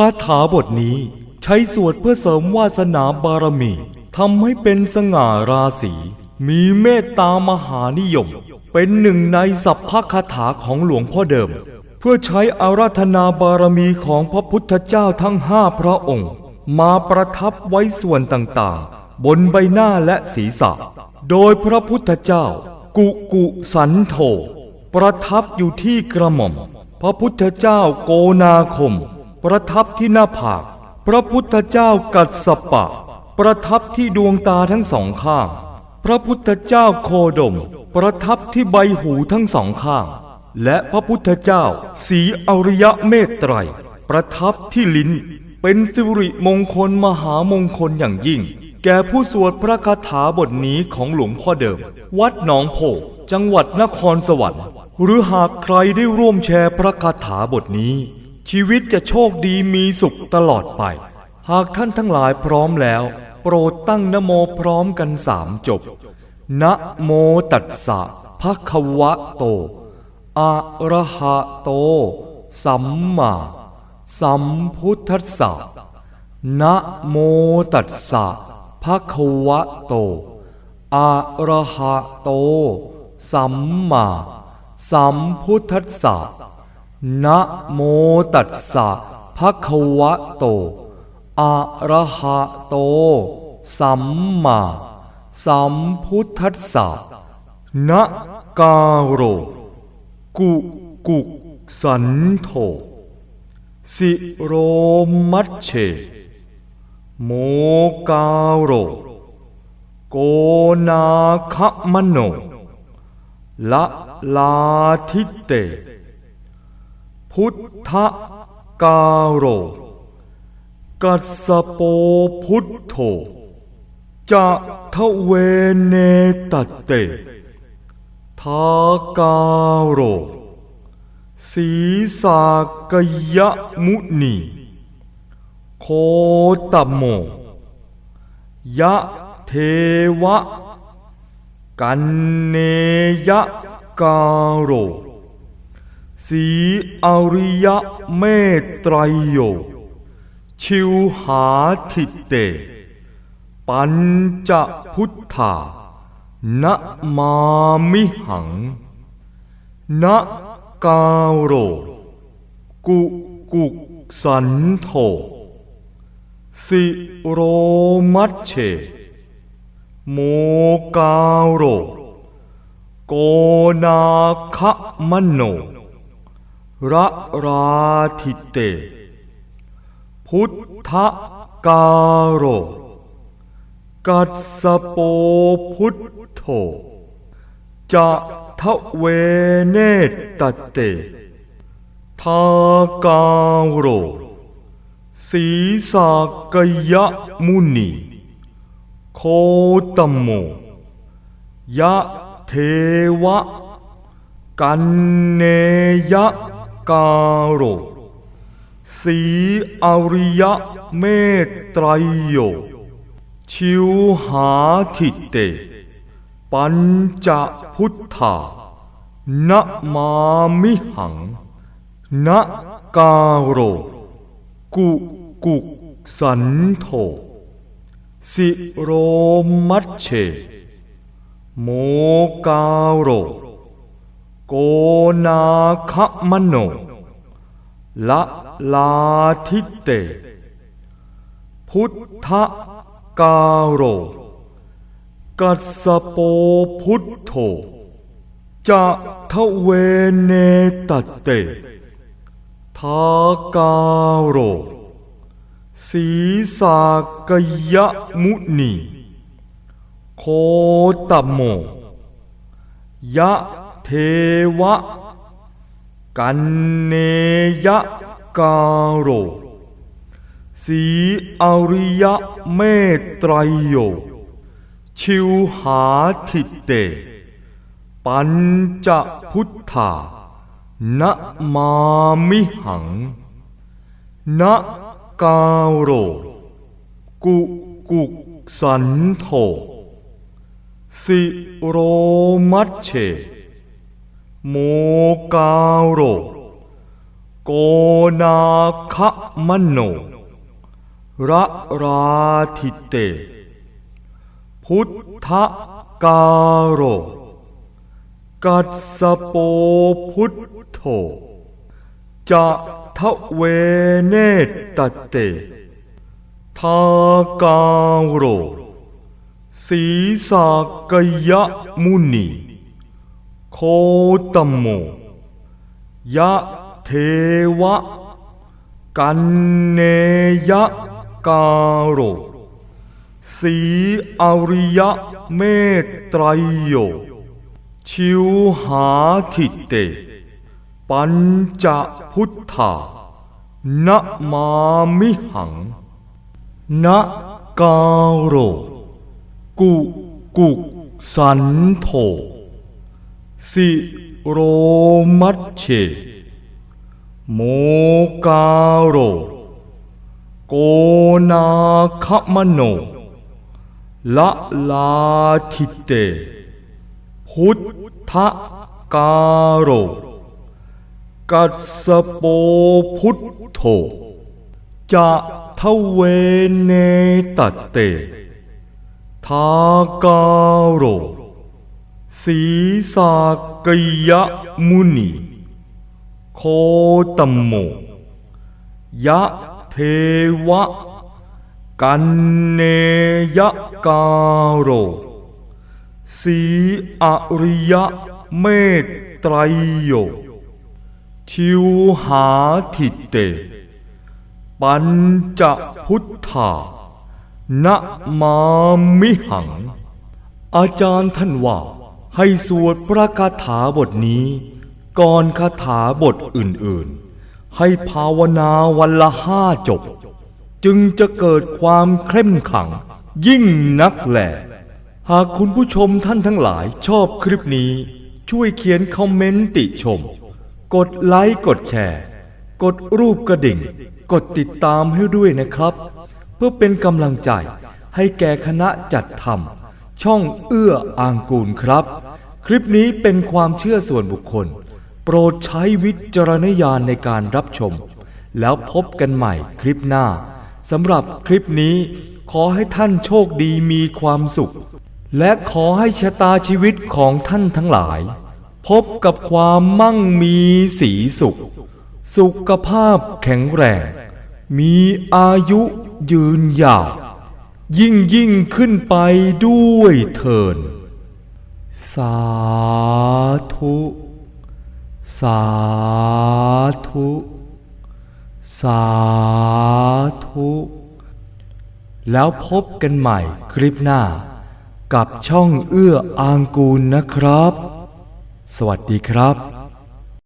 คาถาบทนี้ใช้สวดเพื่อเสริมวาสนาบารมีทำให้เป็นสง่าราศีมีเมตตามหานิยม เป็นหนึ่งในสัพพคาถาของหลวงพ่อเดิม เพื่อใช้อาราธนาบารมีของพระพุทธเจ้าทั้งห้าพระองค์ มาประทับไว้ส่วนต่างๆ บนใบหน้าและศีรษะ โดยพระพุทธเจ้า กุกุสันโธประทับอยู่ที่กระหม่อม พระพุทธเจ้าโกนาคม ประทับที่หน้าผาก พระพุทธเจ้ากัสสปะ ประทับที่ดวงตาทั้งสองข้าง พระพุทธเจ้าโคดม ประทับที่ใบหูทั้งสองข้าง และพระพุทธเจ้าสีอริยะเมตไตร ประทับที่ลิ้น เป็นสิริมงคลมหามงคลอย่างยิ่ง แก่ผู้สวดพระคาถาบทนี้ของหลวงพ่อเดิม วัดหนองโพจังหวัดนครสวรรค์ หรือหากใครได้ร่วมแชร์พระคาถาบทนี้ ชีวิตจะโชคดีมีสุขตลอดไป หากท่านทั้งหลายพร้อมแล้ว โปรดตั้งนโมพร้อมกันสามจบ นะโมตัสสะภะคะวะโต อะระหะโต สัมมาสัมพุทธัสสะนะโมตัสสะภะคะวะโต อะระหะโต สัมมาสัมพุทธัสสะ นะโมตัสสะภะคะวะโต อะระหะโต สัมมาสัมพุทธัสสะนะกาโร กุกุสันโธสิโรมัชเช โมกาโร โกนาคะมโน ละลาทิเต พุทธกาโร กัสโปพุทโธจะทะเวเนตเตทากาโร ศีสากยะมุนี โคตโม ยะเทวะ กันเนยะกาโร สีอริยะเมตไตรโย ชิวหาทิเต ปัญจพุทธานะมามิหังนะกาโร กุกุสันโธสิโรมัชเช โมกาโร โกนาคมโน ระราทิเต พุทธกาโร กัสสโปพุทโธจะทะเวเนตเต ทากาโร ศีสากยะมุนี โคตโม ยะเทวะ กันเนยะ กาโรสีอริยะเมตไตรโย ชิวหาทิเต ปัญจพุทธานะมามิหังนะกาโร กุกุสันโธสิโรมัชเช โมกาโร โกนาคมโนละลาทิเต พุทธกาโร กัสโปพุทโธจะทะเวเนตเต ทากาโร ศีสากยะมุนี โคตโมยะ เทวะ กันเนยกาโร สีอริยะเมตไตรโย ชิวหาทิเต ปัญจพุทธานะมามิหังนะกาโร กุกุกสันโธสิโรมัชเช โมกาโร โกนาคะมโนระราธิเต พุทธกาโร กัสสโปพุทโธจะทะเวเนตเตทากาโรศีสากยมุนี โคตโม ยะเทวะ กันเนยะกาโร สีอริยะเมตไตรโย ชิวหาทิเต ปัญจพุทธานะมามิหังนะกาโร กุกุสันโธ สิโรมัชเช โมกาโร โกนาคมโน ละลาทิเต พุทธกาโร กัสโปพุทโธจะทเวเนตเต ทากาโร ศีสากยะมุนี โคตมโม ยะเทวะ กันเนยะกาโร สีอริยะเมตไตรโย ชิวหาทิเต ปัญจพุทธานะมามิหัง อาจารย์ท่านว่า ให้สวดพระคาถาบทนี้ ก่อนคาถาบทอื่นๆ ให้ภาวนาวันละห้าจบ จึงจะเกิดความเข้มขัง ยิ่งนักแหละ หากคุณผู้ชมท่านทั้งหลายชอบคลิปนี้ ช่วยเขียนคอมเมนต์ติชม กดไลค์กดแชร์ กดรูปกระดิ่ง กดติดตามให้ด้วยนะครับ เพื่อเป็นกำลังใจให้แก่คณะจัดทำ ช่องเอื้ออางกูลครับ คลิปนี้เป็นความเชื่อส่วนบุคคล โปรดใช้วิจารณญาณในการรับชม แล้วพบกันใหม่คลิปหน้าสำหรับคลิปนี้ขอให้ท่านโชคดีมีความสุข และขอให้ชะตาชีวิตของท่านทั้งหลาย พบกับความมั่งมีสีสุข สุขภาพแข็งแรง มีอายุยืนยาว ยิ่งยิ่งขึ้นไปด้วยเถิน สาธุ สาธุ สาธุ แล้วพบกันใหม่คลิปหน้า กับช่องเอื้ออางกูลนะครับ สวัสดีครับ